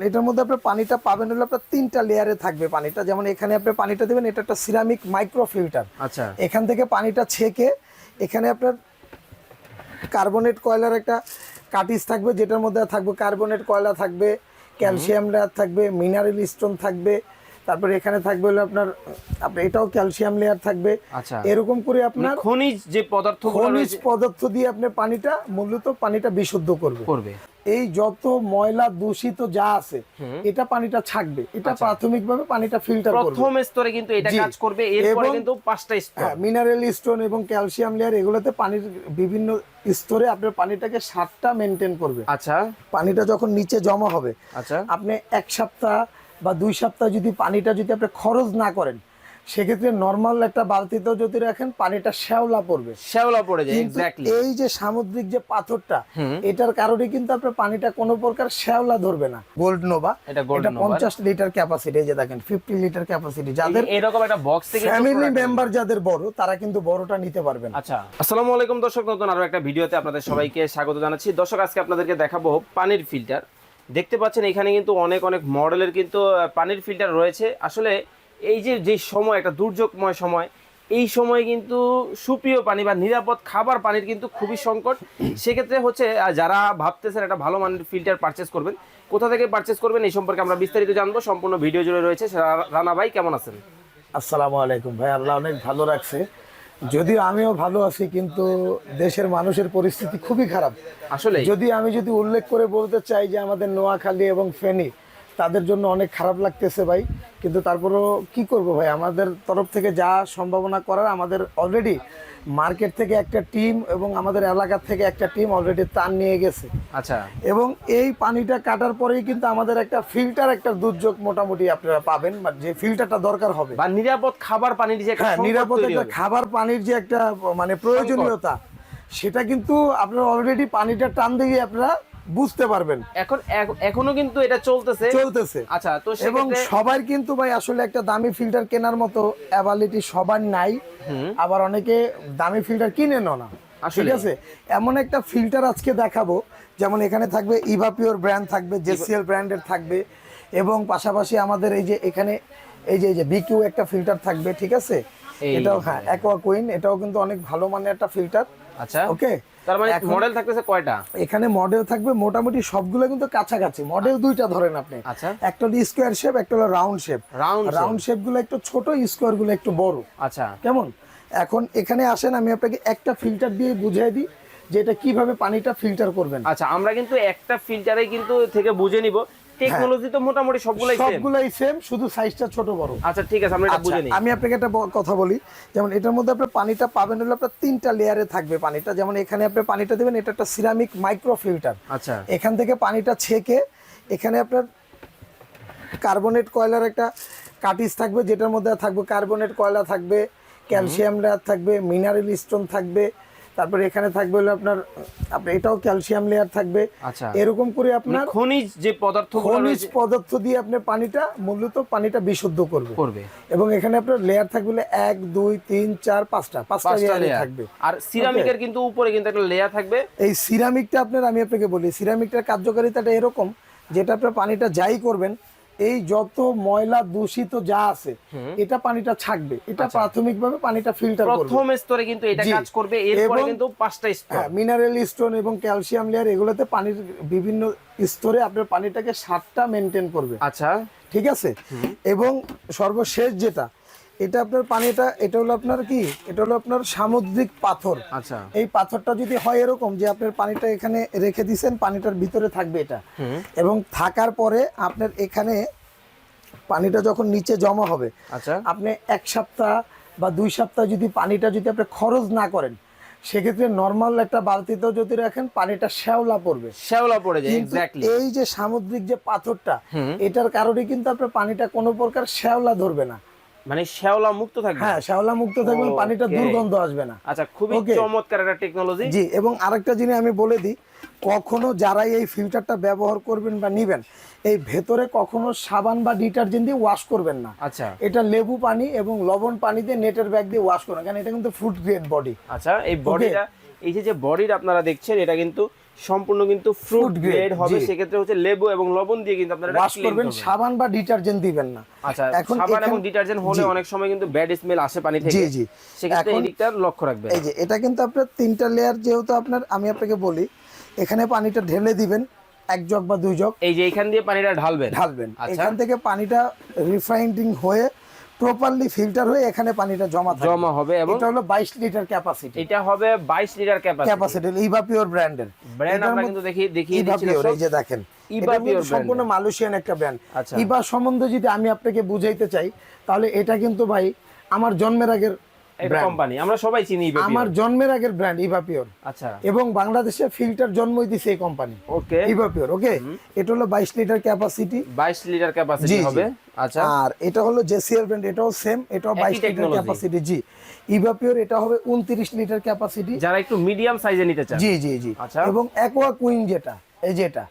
এটার মধ্যে আপনার পানিটা পাবেন হলো আপনার তিনটা লেয়ারে থাকবে পানিটা। যেমন এখানে আপনি পানিটা দেবেন এটা একটা সিরামিক মাইক্রো ফিল্টার আচ্ছা। এখান থেকে পানিটা ছেঁকে এখানে আপনার কার্বনেট কয়লার একটা কাটিস থাকবে যেটার মধ্যে থাকবে কার্বনেট কয়লা থাকবে ক্যালসিয়াম লেয়ার থাকবে মিনারেল স্টোন থাকবে তারপরে এখানে থাকবে হলো আপনার আপনার এটাও ক্যালসিয়াম লেয়ার থাকবে। আচ্ছা। এরকম করে মানে আপনার খনিজ যে পদার্থ খনিজ পদার্থ দিয়ে আপনি পানিটা মূলত পানিটা বিশুদ্ধ করবে। করবে। এই যত ময়লা দূষিত যা আছে এটা পানিটা ছাকবে। এটা প্রাথমিকভাবে পানিটা ফিল্টার করবে। প্রথম স্তরে কিন্তু এটা কাজ করবে এরপরে কিন্তু পাঁচটা স্তর। হ্যাঁ মিনারেল স্টোন এবং ক্যালসিয়াম লেয়ার এগুলোতে পানির বিভিন্ন স্তরে আপনার পানিটাকে সাতটা মেনটেন করবে। আচ্ছা। পানিটা যখন নিচে জমা হবে আচ্ছা। আপনি এক সপ্তাহ বা দুই সপ্তাহ যদি পানিটা যদি আপনি খরচ না করেন সেক্ষেত্রে নর্মাল একটা বালতিতেও যদি রাখেন পানিটা শ্যাওলা পড়বে। শ্যাওলা পড়ে যায় এক্স্যাক্টলি এই যে সামুদ্রিক যে পাথরটা এটার কারণে কিন্তু আপনার পানিটা কোনো প্রকার শ্যাওলা ধরবে না। গোল্ড নোভা এটা। পঞ্চাশ লিটার ক্যাপাসিটি যে দেখেন ফিফটি লিটার ক্যাপাসিটি যাদের এরকম একটা বক্স থেকে ফ্যামিলি মেম্বার যাদের বড় তারা কিন্তু বড়টা নিতে পারবেন। আচ্ছা। আসসালামু আলাইকুম দর্শক নতুন আরও একটা ভিডিওতে আপনাদের সবাইকে স্বাগত জানাচ্ছি। দর্শক আজকে আপনাদেরকে দেখাবো পানির ফিল্টার দেখতে পাচ্ছেন এখানে কিন্তু অনেক অনেক মডেলের কিন্তু পানির ফিল্টার রয়েছে। আসলে এই যে যে সময় একটা দুর্যোগময় সময় এই সময় কিন্তু সুপ্রিয় পানি বা নিরাপদ খাবার পানির কিন্তু খুবই সংকট। সেক্ষেত্রে হচ্ছে যারা ভাবতেছেন একটা ভালো মানের ফিল্টার পারচেস করবেন কোথা থেকে পারচেস করবেন এই সম্পর্কে আমরা বিস্তারিত জানব। সম্পূর্ণ ভিডিও জুড়ে রয়েছে রানা ভাই কেমন আছেন? আসসালামু আলাইকুম ভাই আল্লাহ অনেক ভালো রাখছে। যদিও আমিও ভালো আছি কিন্তু দেশের মানুষের পরিস্থিতি খুবই খারাপ। আসলে যদি আমি যদি উল্লেখ করে বলতে চাই যে আমাদের নোয়াখালী এবং ফেনী তাদের জন্য অনেক খারাপ লাগতেছে ভাই। কিন্তু তারপরেও কি করব ভাই? আমাদের তরফ থেকে যা সম্ভাবনা করার আমাদের অলরেডি মার্কেট থেকে একটা টিম এবং আমাদের এলাকা থেকে একটা টিম অলরেডি তার নিয়ে গেছে। আচ্ছা। এবং এই পানিটা কাটার পরেই কিন্তু আমাদের একটা ফিল্টার একটা দুর্যোগ মোটামুটি আপনারা পাবেন বা যে ফিল্টারটা দরকার হবে। বা নিরাপদ খাবার পানির যে হ্যাঁ নিরাপদ একটা খাবার পানির যে একটা মানে প্রয়োজনীয়তা সেটা কিন্তু আপনারা অলরেডি পানিটা টান দিয়ে আপনারা বুঝতে পারবেন। এখন এখ- এখনও কিন্তু এটা চলতেছে। চলতেছে। আচ্ছা তো এবং সবার কিন্তু ভাই আসলে একটা দামি ফিল্টার কেনার মতো অ্যাবিলিটি সবার নাই। আবার অনেকে দামি ফিল্টার কিনে না। ঠিক আছে? এমন একটা ফিল্টার আজকে দেখাবো যেমন এখানে থাকবে ইভাপিওর ব্র্যান্ড থাকবে জেসিএল ব্র্যান্ডের থাকবে এবং পাশাপাশি আমাদের এই যে এখানে এই যে এই যে বিকিউ একটা ফিল্টার থাকবে ঠিক আছে? এটাও হ্যাঁ অ্যাকোয়া কুইন এটাও কিন্তু অনেক ভালো মানের একটা ফিল্টার। আচ্ছা। ওকে তার মানে মডেল থাকতেছে কয়টা? এখানে মডেল থাকবে মোটামুটি সবগুলো কিন্তু কাছাকাছি। মডেল দুইটা ধরেন আপনি। আচ্ছা। একটা হলো স্কোয়ার শেপ একটা হলো রাউন্ড শেপ রাউন্ড রাউন্ড শেপগুলো একটু ছোট স্কোয়ারগুলো একটু বড়। আচ্ছা। কেমন? এখন এখানে আসেন আমি আপনাকে একটা ফিল্টার দিয়ে বুঝিয়ে দিই যে এটা কীভাবে পানিটা ফিল্টার করবেন। আচ্ছা আমরা কিন্তু একটা ফিল্টারে কিন্তু থেকে বুঝে নিব টেকনোলজি তো মোটামুটি সবগুলাই সবগুলাই সেম শুধু সাইজটা ছোট বড়। আচ্ছা ঠিক আছে আমরা এটা আচ্ছা, বুঝে নিই আমি আপনাকে একটা কথা বলি। যেমন এটার মধ্যে আপনার পানিটা পাবেন হলো আপনার তিনটা লেয়ারে থাকবে পানিটা। যেমন এখানে আপনি পানিটা দেবেন এটা একটা সিরামিক মাইক্রো ফিল্টার আচ্ছা। এখান থেকে পানিটা ছেঁকে এখানে আপনার কার্বনেট কয়লার একটা কাটিস থাকবে যেটার মধ্যে থাকবে কার্বনেট কয়লা থাকবে ক্যালসিয়াম লেয়ার থাকবে মিনারেল স্টোন থাকবে তারপরে এখানে থাকবে হলো আপনার আপনার এটাও ক্যালসিয়াম লেয়ার থাকবে। আচ্ছা। এরকম করে মানে আপনার খনিজ যে পদার্থ খনিজ পদার্থ দিয়ে আপনি পানিটা মূলত পানিটা বিশুদ্ধ করবে। করবে। এবং এখানে আপনার লেয়ার থাকবে হলো এক দুই তিন চার পাঁচটা। পাঁচটা লেয়ার থাকবে। আর সিরামিকের কিন্তু উপরে কিন্তু একটা লেয়ার থাকবে। এই সিরামিকটা আপনার আমি আপনাকে বলি সিরামিকটার কার্যকারিতাটা এরকম যেটা আপনার পানিটা যাই করবেন এই যত ময়লা দূষিত যা আছে এটা পানিটা ছাকবে। এটা প্রাথমিকভাবে পানিটা ফিল্টার করবে। প্রথম স্তরে কিন্তু এটা কাজ করবে এরপরে কিন্তু পাঁচটা স্তর। হ্যাঁ মিনারেল স্টোন এবং ক্যালসিয়াম লেয়ার এগুলোতে পানির বিভিন্ন স্তরে আপনার পানিটাকে সাতটা মেনটেন করবে। আচ্ছা। ঠিক আছে? এবং সর্বশেষ যেটা এটা আপনার পানিটা এটা হলো আপনার কি? এটা হলো আপনার সামুদ্রিক পাথর। আচ্ছা। এই পাথরটা যদি হয় এরকম যে আপনার পানিটা এখানে রেখে দিছেন পানিটার ভিতরে থাকবে এটা। এবং থাকার পরে আপনার এখানে পানিটা যখন নিচে জমা হবে আচ্ছা। আপনি এক সপ্তাহ বা দুই সপ্তাহ যদি পানিটা যদি আপনি খরচ না করেন সেক্ষেত্রে নর্মাল একটা বালতিতেও যদি রাখেন পানিটা শ্যাওলা পড়বে। শ্যাওলা পড়ে যায় এক্স্যাক্টলি এই যে সামুদ্রিক যে পাথরটা এটার কারণে কিন্তু আপনার পানিটা কোনো প্রকার শ্যাওলা ধরবে না। মানে শ্যাওলা মুক্ত থাকবে? হ্যাঁ শ্যাওলা মুক্ত থাকবে পানিটা দুর্গন্ধ আসবে না। আচ্ছা খুবই চমৎকার একটা টেকনোলজি জি এবং আরেকটা জিনিস আমি বলে দিই কখনো যারাই এই ফিল্টারটা ব্যবহার করবেন বা নিবেন এই ভেতরে কখনো সাবান বা ডিটারজেন্ট দিয়ে ওয়াশ করবেন না। আচ্ছা। এটা লেবু পানি এবং লবণ পানি দিয়ে নেটের ব্যাগ দিয়ে ওয়াশ করুন। কারণ এটা কিন্তু ফুড গ্রেড বডি আচ্ছা এই বডিটা এই যে যে বডির আপনারা দেখছেন এটা কিন্তু সম্পূর্ণ কিন্তু ফ্রুট গ্রেড হবে। সেক্ষেত্রে হচ্ছে লেবু এবং লবণ দিয়ে কিন্তু আপনারা ওয়াশ করবেন করবেন। সাবান বা ডিটারজেন্ট দিবেন না। আচ্ছা এখন সাবান এবং ডিটারজেন্ট হলে অনেক সময় কিন্তু ব্যাড স্মেল আসে পানি থেকে। জি জি। সেক্ষেত্রে এই দিকটা লক্ষ্য রাখবেন। এই যে এটা কিন্তু আপনার তিনটা লেয়ার যেহেতু আপনার আমি আপনাকে বলি এখানে পানিটা ঢেলে দিবেন এক জগ বা দুই জগ। এই যে এখান দিয়ে পানিটা ঢালবেন। ঢালবেন। আচ্ছা। এখান থেকে পানিটা রিফাইন্ডিং হয়ে প্রপারলি ফিল্টার হয়ে এখানে পানিটা জমা জমা হবে এবং এটা হলো 22 লিটার ক্যাপাসিটি এটা হবে 22 লিটার ক্যাপাসিটি ক্যাপাসিটি ইভাপিওর ব্র্যান্ডের ব্র্যান্ড আমরা কিন্তু দেখি দেখি ইভাপিওর এই যে দেখেন। সম্পূর্ণ মালয়েশিয়ান একটা ব্র্যান্ড আচ্ছা। ইভা সম্বন্ধে যদি আমি আপনাকে বুঝাইতে চাই তাহলে এটা কিন্তু ভাই আমার জন্মের আগের। কোম্পানি আমরা সবাই চিনি আমার জন্মের আগের ব্র্যান্ড ইভাপিওর আচ্ছা। এবং বাংলাদেশে ফিল্টার জন্মই দিছে এই কোম্পানি ওকে ইভাপিওর ওকে এটা হলো 22 লিটার ক্যাপাসিটি 22 লিটার ক্যাপাসিটি জি, জি। হবে। আচ্ছা। আর এটা হলো জেসিএল ব্র্যান্ড এটাও সেম এটাও একই 22 লিটার ক্যাপাসিটি জি। ইভাপিওর এটা হবে 29 লিটার ক্যাপাসিটি যারা একটু মিডিয়াম সাইজে নিতে চান। জি জি জি। আচ্ছা। এবং অ্যাকোয়া কুইন যেটা এই যেটা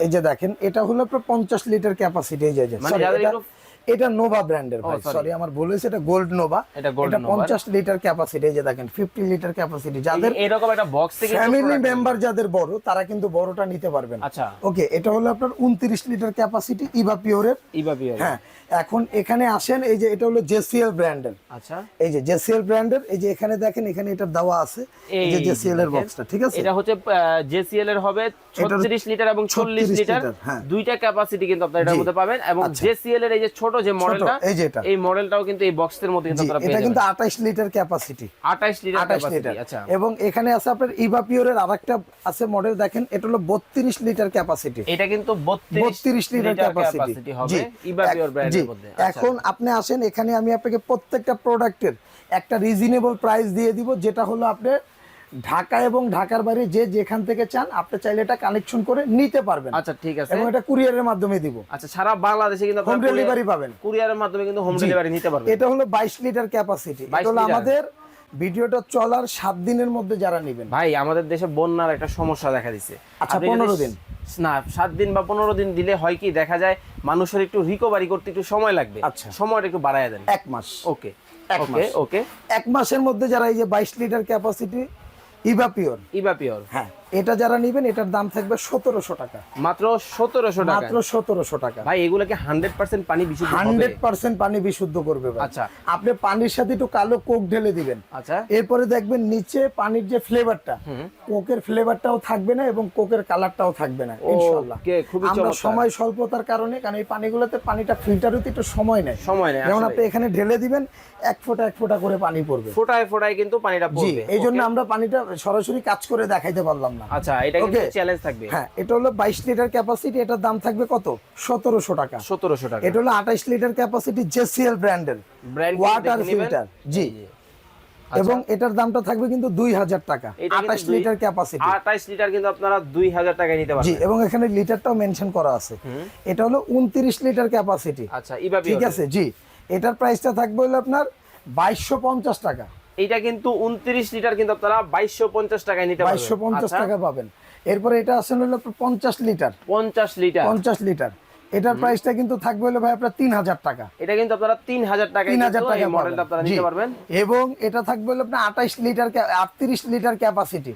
এই যে দেখেন এটা হলো আপনার 50 লিটার ক্যাপাসিটি এই যে মানে যাদের একটু- এটা নোভা ব্র্যান্ডের ভাই সরি আমার ভুল হয়েছে এটা গোল্ড নোভা এটা Gold এটা Nova। 50 লিটার ক্যাপাসিটি যে দেখেন 50 লিটার ক্যাপাসিটি যাদের এরকম একটা বক্স থেকে ফ্যামিলি মেম্বার যাদের বড় তারা কিন্তু বড়টা নিতে পারবেন। আচ্ছা। ওকে এটা হলো আপনার 29 লিটার ক্যাপাসিটি ইভা পিওরের ইভা পিওর হ্যাঁ এখন এখানে আসেন এই যে এটা হলো জেসিএল ব্র্যান্ডের আচ্ছা। এই যে জেসিএল ব্র্যান্ডের এই যে এখানে দেখেন এখানে এটা দেওয়া আছে এই যে জেসিএল এর বক্সটা ঠিক আছে? এটা হচ্ছে জেসিএল এর হবে 36 লিটার এবং 40 লিটার হ্যাঁ। দুইটা ক্যাপাসিটি কিন্তু আপনারা এটার। মধ্যে পাবেন এবং আচ্ছা। জেসিএল এর এই যে ছোট যে মডেলটা এই যে এটা। এই মডেলটাও কিন্তু এই বক্সের মধ্যে কিন্তু আপনারা এটা কিন্তু 28 litre capacity 28 litre 28 capacity litre. আচ্ছা। এবং এখানে আছে আপনার ইভা পিওরের আরেকটা আছে মডেল দেখেন এটা হলো 32 লিটার ক্যাপাসিটি এটা কিন্তু 32 32 লিটার ক্যাপাসিটি হবে ইভা পিওর ব্র্যান্ডের মধ্যে। আচ্ছা। এখন আপনি আসেন এখানে আমি আপনাকে প্রত্যেকটা প্রোডাক্টের একটা রিজনেবল প্রাইস দিয়ে দিব যেটা হলো আপনি ঢাকা এবং ঢাকার বাইরে যে যেখান থেকে চান আপনি চাইলে এটা কানেকশন করে নিতে পারবেন। আচ্ছা ঠিক আছে। এবং এটা কুরিয়ারের মাধ্যমে দিব। আচ্ছা সারা বাংলাদেশে কিন্তু হোম ডেলিভারি পাবেন। কুরিয়ারের মাধ্যমে কিন্তু হোম ডেলিভারি নিতে পারবেন। এটা হলো 22 লিটার ক্যাপাসিটি এটা হলো আমাদের ভিডিওটা চলার সাত দিনের মধ্যে যারা নেবেন। ভাই আমাদের দেশে বন্যার একটা সমস্যা দেখা দিচ্ছে আচ্ছা, আপনি যদি 15 দিন। না সাত দিন বা পনেরো দিন দিলে হয় কি দেখা যায় মানুষের একটু রিকভারি করতে একটু সময় লাগবে। আচ্ছা। সময়টা একটু বাড়ায় দেন। এক মাস। ওকে। এক ওকে মাস। ওকে। এক মাসের মধ্যে যারা এই যে 22 litre capacity Eva pure Eva pure হ্যাঁ। এটা যারা নেবেন এটার দাম থাকবে সতেরোশো টাকা। মাত্র সতেরোশো টাকা। মাত্র সতেরোশো টাকা। ভাই এগুলোকে হান্ড্রেড পার্সেন্ট পানি বিশুদ্ধ হান্ড্রেড পার্সেন্ট পানি বিশুদ্ধ করবে আচ্ছা। আপনি পানির সাথে একটু কালো কোক ঢেলে দিবেন। আচ্ছা। এরপরে দেখবেন নিচে পানির যে ফ্লেভারটা কোকের ফ্লেভারটাও থাকবে না এবং কোকের কালারটাও থাকবে না ইনশাআল্লাহ। আমরা সময় স্বল্পতার কারণে কারণ এই পানিগুলোতে পানিটা ফিল্টার হতে একটু সময় নেয়। সময় নেই যেমন আপনি এখানে ঢেলে দিবেন এক ফোঁটা এক ফোঁটা করে পানি পড়বে। ফোটায় ফোটায় কিন্তু পানিটা পড়বে। এই জন্য আমরা পানিটা সরাসরি কাজ করে দেখাইতে পারলাম না। আচ্ছা এটা কিন্তু চ্যালেঞ্জ থাকবে। হ্যাঁ এটা হলো বাইশ লিটার ক্যাপাসিটি এটার দাম থাকবে কত? সতেরোশো টাকা। সতেরোশো টাকা। এটা হলো আঠাইশ লিটার ক্যাপাসিটি জেসিএল ব্র্যান্ডের ব্র্যান্ড ওয়াটার ফিল্টার জি। এবং এটার দামটা থাকবে কিন্তু দুই হাজার টাকা। আঠাশ লিটার ক্যাপাসিটি আঠাইশ লিটার কিন্তু আপনারা দুই হাজার টাকায় নিতে জি পারবেন। এবং এখানে লিটারটাও মেনশন করা আছে। এটা হলো উনত্রিশ লিটার ক্যাপাসিটি আচ্ছা ঠিক আছে? জি। এটার প্রাইসটা থাকবে হলো আপনার বাইশশো পঞ্চাশ টাকা। এইটা কিন্তু উনত্রিশ লিটার কিন্তু আপনারা বাইশশো পঞ্চাশ টাকায় নিতে বাইশশো পঞ্চাশ আচ্ছা, টাকা পাবেন। এরপরে এটা আসলে হলো পঞ্চাশ লিটার। পঞ্চাশ লিটার। পঞ্চাশ লিটার। এটার প্রাইসটা কিন্তু থাকবে হলো ভাই আপনার তিন হাজার টাকা। এটা কিন্তু আপনারা তিন হাজার টাকা তিন হাজার টাকা মডেলটা আপনারা নিতে পারবেন। এবং এটা থাকবে হলো আপনার আঠাইশ লিটার আটত্রিশ লিটার ক্যাপাসিটি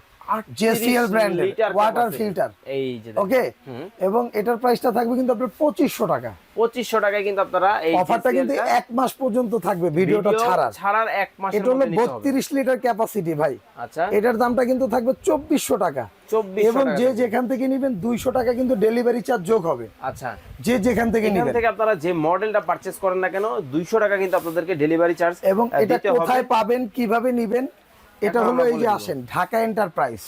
জেসিএল ব্র্যান্ডের ওয়াটার ফিল্টার এই যে ওকে এবং এটার প্রাইসটা থাকবে কিন্তু আপনার টাকা। টাকায় কিন্তু আপনারা এই অফারটা কিন্তু এক মাস পর্যন্ত থাকবে ভিডিওটা ভিডিও ছাড়ার এক মাসের এটা হলো মধ্যে নিতে হবে। বত্রিশ লিটার ক্যাপাসিটি ভাই। আচ্ছা। এটার দামটা কিন্তু থাকবে চব্বিশশো টাকা। এবং যে যেখান থেকে নিবেন দুইশো টাকা কিন্তু ডেলিভারি চার্জ যোগ হবে। আচ্ছা। যে যেখান থেকে এখান নিবেন। থেকে আপনারা যে মডেলটা পারচেজ করেন না কেন দুইশো টাকা কিন্তু আপনাদেরকে ডেলিভারি চার্জ এবং এটা কোথায় পাবেন কীভাবে নিবেন এটা হলো এই যে আসেন ঢাকা এন্টারপ্রাইজ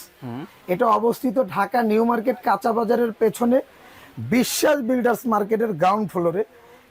এটা অবস্থিত ঢাকা নিউ মার্কেট কাঁচা বাজারের পেছনে বিশ্বাস বিল্ডার্স মার্কেটের গ্রাউন্ড ফ্লোরে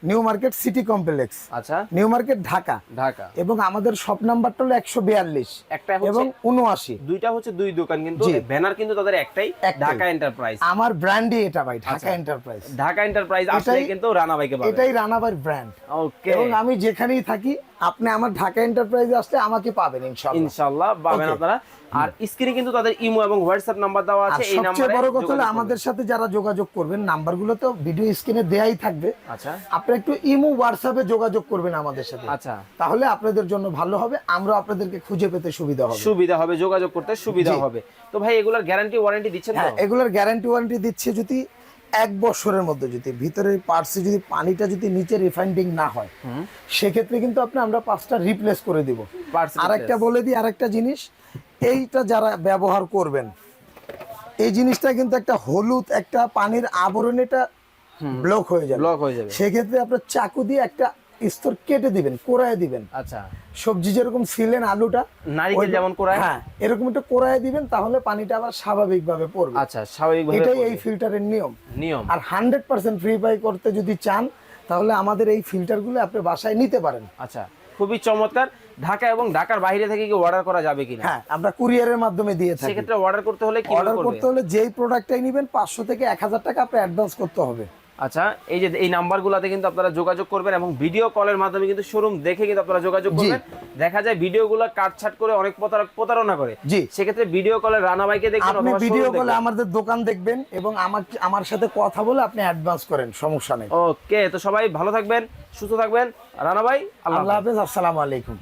নিউ মার্কেট সিটি কমপ্লেক্স। আচ্ছা। New Market Dhaka. ঢাকা। এবং আমাদের শপ নাম্বারটা হলো একশো বিয়াল্লিশ। একটা এবং উনআশি দুইটা হচ্ছে দুই দোকান কিন্তু ব্যানার কিন্তু তাদের একটাই। ঢাকা এন্টারপ্রাইজ আমার ব্র্যান্ডই এটা ভাই ঢাকা আচ্ছা। এন্টারপ্রাইজ ঢাকা এন্টারপ্রাইজ আসলে কিন্তু রানা ভাইকে এটাই রানাবার ব্র্যান্ড ওকে এবং আমি যেখানেই থাকি আপনি আমার ঢাকা এন্টারপ্রাইজে আসলে আমাকে পাবেন ইনশাআল্লাহ। ইনশাআল্লাহ পাবেন আপনারা। আর স্ক্রিনে কিন্তু তাদের ইমো এবং হোয়াটসঅ্যাপ নাম্বার দেওয়া আছে এই নাম্বারে সবচেয়ে বড় কথা হলো। আমাদের সাথে যারা যোগাযোগ করবেন নাম্বারগুলো তো ভিডিও স্ক্রিনে দেয়াই থাকবে। আচ্ছা। আপনি একটু ইমো হোয়াটসঅ্যাপে যোগাযোগ করবেন আমাদের সাথে। আচ্ছা। তাহলে আপনাদের জন্য ভালো হবে আমরা আপনাদেরকে খুঁজে পেতে সুবিধা হবে। সুবিধা হবে যোগাযোগ করতে সুবিধা হবে। তো ভাই এগুলার গ্যারান্টি ওয়ারেন্টি দিচ্ছেন তো? এগুলোর গ্যারান্টি ওয়ারেন্টি দিচ্ছে যদি এক বছরের মধ্যে যদি ভিতরের পার্টসে যদি পানিটা যদি নিচে রিফাইন্ডিং না হয় সেক্ষেত্রে কিন্তু আপনি আমরা পাঁচটা রিপ্লেস করে দিব। আর একটা বলে দিই আর একটা জিনিস এইটা যারা ব্যবহার করবেন এই জিনিসটা কিন্তু একটা হলুদ একটা পানির আবরণ এটা ব্লক হয়ে যাবে। ব্লক হয়ে যাবে। সেক্ষেত্রে আপনার চাকু দিয়ে একটা স্তর কেটে দিবেন কোরায় দিবেন। আচ্ছা। সবজি যেরকম ছিলেন আলুটা নারিকেল যেমন কোরায়? হ্যাঁ এরকম একটা কোরায় দিবেন তাহলে পানিটা আবার স্বাভাবিকভাবে পড়বে। আচ্ছা স্বাভাবিকভাবে এটাই এই ফিল্টারের নিয়ম। নিয়ম। আর হান্ড্রেড পার্সেন্ট ফ্রি পাই করতে যদি চান তাহলে আমাদের এই ফিল্টারগুলো আপনি বাসায় নিতে পারেন। আচ্ছা খুবই চমৎকার। ঢাকা এবং ঢাকার বাইরে থেকে কি অর্ডার করা যাবে কিনা? হ্যাঁ আমরা কুরিয়ারের মাধ্যমে দিয়ে থাকি। সেক্ষেত্রে অর্ডার করতে হলে কি অর্ডার করতে হলে যেই প্রোডাক্টটাই নেবেন পাঁচশো থেকে এক হাজার টাকা আপনি অ্যাডভান্স করতে হবে। আচ্ছা এই যে এই নাম্বারগুলোতে কিন্তু আপনারা যোগাযোগ করবেন এবং ভিডিও কলের মাধ্যমে কিন্তু শোরুম দেখে কিন্তু আপনারা যোগাযোগ করবেন। দেখা যায় ভিডিওগুলো কাটছাট করে অনেক প্রতারণা করে। জি। সেক্ষেত্রে ভিডিও কলে রানা ভাইকে দেখবেন আপনি ভিডিও কলে আমাদের দোকান দেখবেন এবং আমার আমার সাথে কথা বলে আপনি অ্যাডভান্স করেন সমস্যা নেই। ওকে তো সবাই ভালো থাকবেন সুস্থ থাকবেন। রানা ভাই আল্লাহ। হাফেজ আসসালামু আলাইকুম।